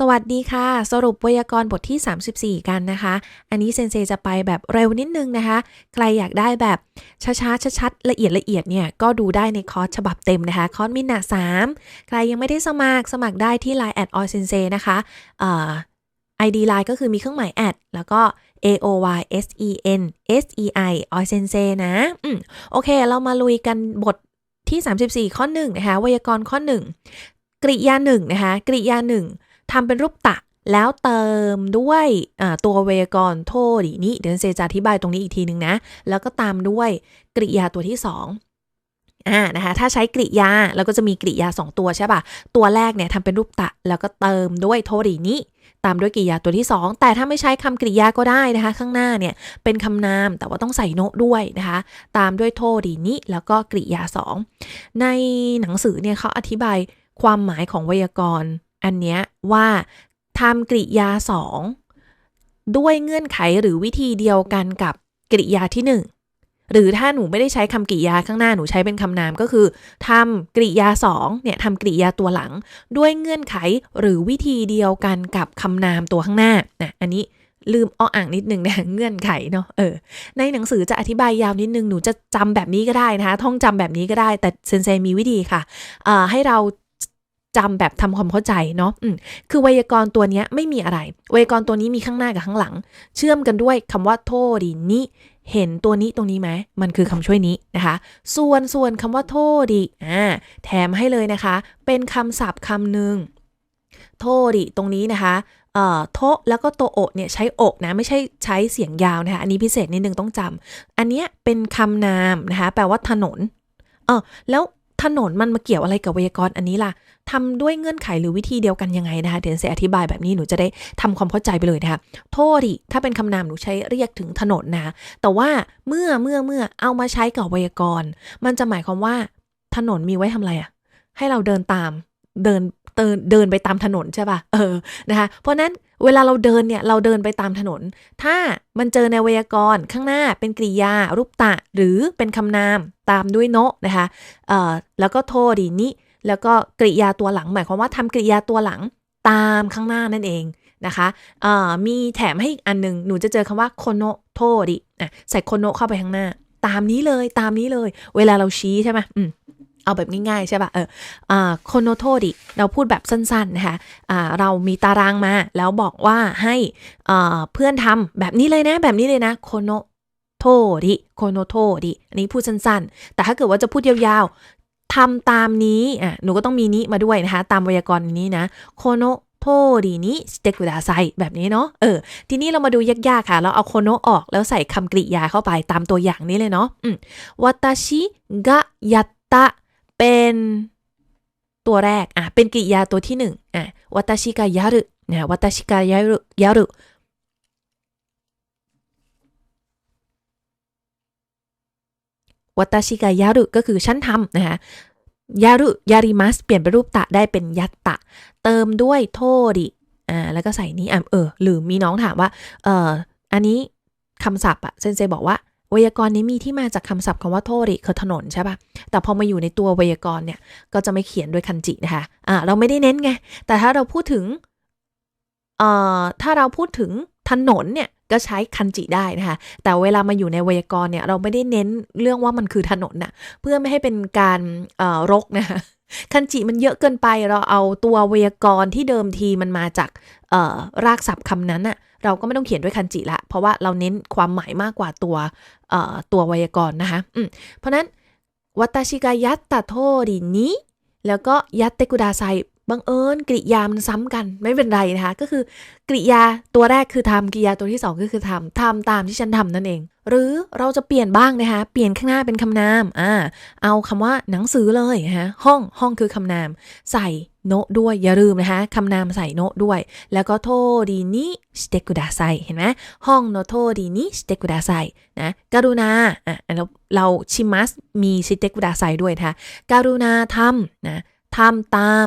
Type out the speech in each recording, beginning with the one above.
สวัสดีค่ะ สรุปไวยากรณ์บทที่ 34 กันนะคะ อันนี้เซนเซจะไปแบบเร็วนิดนึงนะคะ ใครอยากได้แบบช้าๆชัดๆละเอียดละเอียดเนี่ยก็ดูได้ในคอร์สฉบับเต็มนะคะ คอร์สมินา3ใครยังไม่ได้สมัครสมัครได้ที่ Line แอดออยเซนเซนะคะเอ่อ ID Line ก็คือมีเครื่องหมายแอดแล้วก็ A O Y S E N S E I ออยเซนเซนะอืมโอเค เรามาลุยกันบทที่ 34 ข้อ1นะคะไวยากรณ์ข้อ 1กริยา1นะคะกริยา1 ทำเป็นรูปตะแล้วเติมด้วยตัวเวยกรโทดินี้เดี๋ยวเซจะอธิบายตรงนี้อีกทีนึงนะ แล้วก็ตามด้วยกริยาตัวที่2อ่านะคะถ้าใช้กริยาเราก็จะมีกริยา 2 ตัวใช่ปะ่ะ ตัวแรกเนี่ยทำเป็นรูปตะ แล้วก็เติมด้วยโทดินี้ตามด้วยกริยาตัวที่ 2 แต่ถ้าไม่ใช้คำกริยาก็ได้นะคะ ข้างหน้าเนี่ยเป็นคำนามแต่ว่าต้องใส่โนด้วยนะคะ ตามด้วยโทดีนี้แล้วก็กริยา 2 ในหนังสือเนี่ยเขาอธิบายความหมายของไวยากรณ์ อันเนี้ยว่าทำกริยาสองด้วยเงื่อนไขหรือวิธีเดียวกันกับกริยาที่หนึ่งหรือถ้าหนูไม่ได้ใช้คำกริยาข้างหน้าหนูใช้เป็นคำนามก็คือทำกริยาสองเนี่ยทำกริยาตัวหลัง ด้วยเงื่อนไขหรือวิธีเดียวกันกับคำนามตัวข้างหน้านะอันนี้ลืมอ้ออ่างนิดนึงนะเงื่อนไขเนาะเออในหนังสือจะอธิบายยาวนิดนึงหนูจะจำแบบนี้ก็ได้นะคะท่องจำแบบนี้ก็ได้ แต่เซนเซมีวิธีค่ะให้เรา จำแบบทำความเข้าใจเนาะอืคือไวยากรณ์ตัวนี้ไม่มีอะไร ไวยากรณ์ตัวนี้มีข้างหน้ากับข้างหลัง เชื่อมกันด้วยคำว่าโทดีนี้เห็นตัวนี้ตรงนี้ไหม มันคือคำช่วยนี้นะคะ ส่วนส่วนคำว่าโทดีอ่าแถมให้เลยนะคะ เป็นคำศัพท์คำหนึ่งโทดีตรงนี้นะคะเอ่อโทแล้วก็โตโอเนี่ยใช้อกนะไม่ใช่ใช้เสียงยาวนะคะ อันนี้พิเศษนิดนึงต้องจำอันนี้เป็นคำนามนะคะ แปลว่าถนนเออแล้ว ถนนมันมาเกี่ยวอะไรกับไวยากรณ์อันนี้ล่ะทำด้วยเงื่อนไขหรือวิธีเดียวกันยังไงนะคะเดี๋ยวเสอธิบายแบบนี้หนูจะได้ทำความเข้าใจไปเลยนะคะโทษดิถ้าเป็นคำนามหนูใช้เรียกถึงถนนนะแต่ว่าเมื่อเมื่อเมื่อเอามาใช้กับไวยากรณ์มันจะหมายความว่าถนนมีไว้ทำอะไรอะให้เราเดินตามเดินเดินเดินไปตามถนนใช่ป่ะเออนะคะเพราะนั้น เวลาเราเดินเนี่ยเราเดินไปตามถนน ถ้ามันเจอในไวยากรณ์ข้างหน้าเป็นกริยา รูปตะ หรือเป็นคำนามตามด้วยโนนะคะเอ่อแล้วก็โทดีนี้แล้วก็กริยาตัวหลัง หมายความว่าทำกริยาตัวหลังตามข้างหน้านั่นเองนะคะเอ่อมีแถมให้อีกอันหนึ่งหนูจะเจอคำว่าโคโนโทดิอะใส่โคโนเข้าไปข้างหน้า ตามนี้เลยตามนี้เลย เวลาเราชี้ใช่ไหมอืม เอาแบบง่ายๆใช่ปะ่ะ เอออ่าโคโนโทดิ เราพูดแบบสั้นๆนะคะอ่าเรามีตารางมา แล้วบอกว่าให้อ่าเพื่อนทำแบบนี้เลยนะ แบบนี้เลยนะโคโนโทดิโคโนโทดิ อันนี้พูดสั้นๆ แต่ถ้าเกิดว่าจะพูดยาวๆทำตามนี้ อะ หนูก็ต้องมีนี้มาด้วยนะคะ ตามไวยากรณ์นี้นะโคโนโทดินิสเตกุดาไซแบบนี้เนาะ เออ ทีนี้เรามาดูยากๆ ค่ะ เราเอาโคโนออกแล้วใส่คำกริยาเข้าไปตามตัวอย่างนี้เลยเนาะอืมวัตชิกะยัตตะ เป็นตัวแรกอะเป็นกริยาตัวที่หนึ่งอะวัตชิกายารุนะวัตชิกายารุยารุวัตชิกายารุก็คือฉันทำนะคะยารุยาริมัสเปลี่ยนเป็นรูปตะได้เป็นยัตตะ เติมด้วยโทดิอ่าแล้วก็ใส่นี้อะเออหรือมีน้องถามว่าเอออันนี้คำศัพท์อะเซนเซบอกว่า ไวยากรณ์นี้มีที่มาจากคำศัพท์คำว่าโทริคือถนนใช่ปะแต่พอมาอยู่ในตัวไวยากรณ์เนี่ย ก็จะไม่เขียนด้วยคันจินะคะ อ่า เราไม่ได้เน้นไง แต่ถ้าเราพูดถึง เอ่อ ถ้าเราพูดถึงถนนเนี่ย ก็ใช้คันจิได้นะคะ แต่เวลามาอยู่ในไวยากรณ์เนี่ย เราไม่ได้เน้นเรื่องว่ามันคือถนนน่ะ เพื่อไม่ให้เป็นการ เอ่อ รกนะคะ คันจิมันเยอะเกินไปเราเอาตัวไวยากรณ์ที่เดิมทีมันมาจากรากศัพท์คำนั้นอะเราก็ไม่ต้องเขียนด้วยคันจิละ เพราะว่าเราเน้นความหมายมากกว่าตัวตัวไวยากรณ์นะคะเพราะนั้นวัตชิกายัตตาโทดินี้แล้วก็ยัตเตกุดาไซ บังเอิญกริยามันซ้ำกันไม่เป็นไรนะคะ ก็คือกริยาตัวแรกคือทำกริยาตัวที่ 2 ก็คือทำทำตามที่ฉันทำนั่นเอง หรือเราจะเปลี่ยนบ้างนะคะ เปลี่ยนข้างหน้าเป็นคำนามอ่าเอาคำว่าหนังสือเลยฮะห้องห้องคือคำนาม ใส่โนด้วยอย่าลืมนะคะคำนามใส่โนด้วย แล้วก็โทดีนิสเตกุดาไซเห็นไหมห้องโนโทดีนิสเตกุดาไซนะการุณาอะเราเราชิมัสมีสเตกุดาไซด้วยนะคะการุณาทำนะทำตาม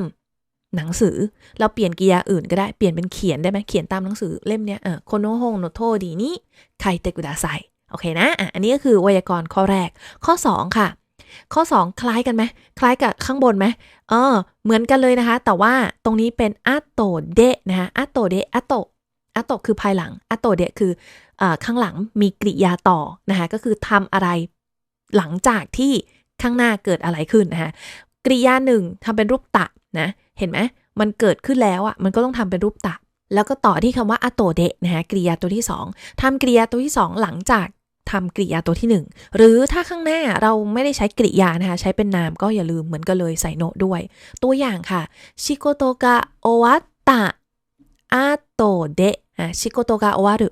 หนังสือ เราเปลี่ยนกิยาอื่นก็ได้เปลี่ยนเป็นเขียนได้ไหมเขียนตามหนังสือเล่มเนี้ยเออโคโนโฮงโนโทดีนี้ไคเตกุดาไซโอเคนะอะอันนี้ก็คือไวยากรณ์ข้อแรก ข้อ 2 ค่ะ ข้อ 2 คล้ายกันไหมคล้ายกับข้างบนไหมเออ เหมือนกันเลยนะคะ แต่ว่าตรงนี้เป็นอาโตเดะนะคะอาโตเดะอาโตอาโตคือภายหลังอาโตเดะคือออข้างหลังมีกริยาต่อนะคะก็คือทำอะไรหลังจากที่ข้างหน้าเกิดอะไรขึ้นนะคะกริยาหนึ่งทำเป็นรูปตะนะ เห็นไหมมันเกิดขึ้นแล้วอะมันก็ต้องทำเป็นรูปตะ แล้วก็ต่อที่คำว่าอาโตเดะนะคะกริยาตัวที่ 2ทำกริยาตัวที่ 2 หลังจากทำกริยาตัวที่ 1 หรือถ้าข้างหน้าเราไม่ได้ใช้กริยานะคะ ใช้เป็นนามก็อย่าลืมเหมือนกันเลยใส่โนด้วย ตัวอย่างค่ะชิโกโตกะโอวัตตะอาโตเดะชิโกโตกะโอวารุ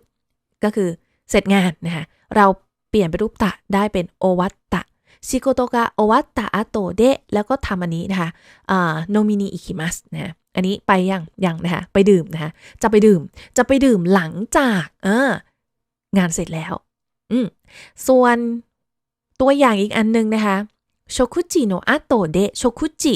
ก็คือเสร็จงานนะคะเราเปลี่ยนเป็นรูปตะได้เป็นโอวัตตะ ชิโกโตกะโอวัตตะอโตเดะแล้วก็ทำอันนี้นะคะโนมินีอิคิมัสนะอันนี้ไปยังยังนะคะไปดื่มนะคะจะไปดื่มจะไปดื่มหลังจากเอองานเสร็จแล้วอืมส่วนตัวอย่างอีกอันนึงนะคะโชคุจิโนอาโตเดะโชคุจิ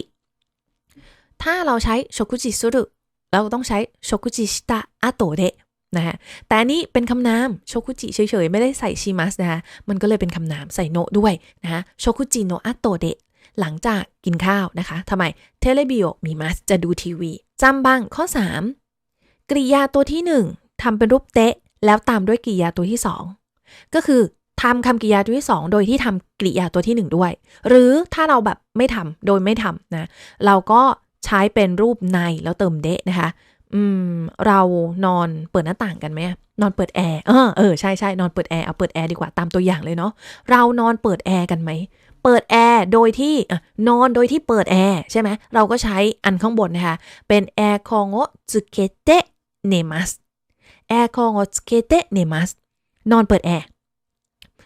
ถ้าเราใช้โชคุจิสุรุเราต้องใช้โชคุจิชิตะอาโตเดะ นะคะแต่อันนี้เป็นคำนามโชคุจิเฉยๆ ไม่ได้ใส่ชิมัสนะคะมันก็เลยเป็นคำนามใส่โนด้วยนะคะโชคุจิโนะอาโตเดะหลังจากกินข้าวนะคะทำไมเทเลบิโอมีมัสจะดูทีวีจำบ้างข้อ 3 กริยาตัวที่ 1ทำเป็นรูปเตะ แล้วตามด้วยกริยาตัวที่ 2 ก็คือทำคำกริยาตัวที่ 2 โดยที่ทำกริยาตัวที่ 1 ด้วย หรือถ้าเราแบบไม่ทำโดยไม่ทำนะเราก็ใช้เป็นรูปในแล้วเติมเดะนะคะ อืม เรานอนเปิดหน้าต่างกันไหมนอนเปิดแอร์เออเออใช่ใช่นอนเปิดแอร์เอาเปิดแอร์ดีกว่าตามตัวอย่างเลยเนาะเรานอนเปิดแอร์กันไหมเปิดแอร์โดยที่นอนโดยที่เปิดแอร์ใช่ไหมเราก็ใช้อันข้างบนนะคะเป็นแอร์คองโอจุเกเตเนมัสแอร์คองโอจุเกเตเนมัสนอนเปิดแอร์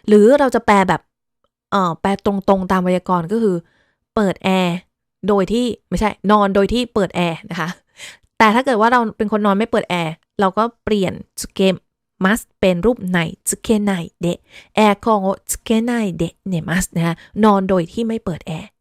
หรือเราจะแปลแบบเออแปลตรงๆตามไวยากรณ์ก็คือ เปิดแอร์โดยที่ไม่ใช่นอนโดยที่เปิดแอร์นะคะ แต่ถ้าเกิดว่าเราเป็นคนนอนไม่เปิดแอร์เราก็เปลี่ยนจุเกมัสเป็นรูปในจุเกไนเดะแอร์คองโอจุเกไนเดะเนมัสนะคะนอนโดยที่ไม่เปิดแอร์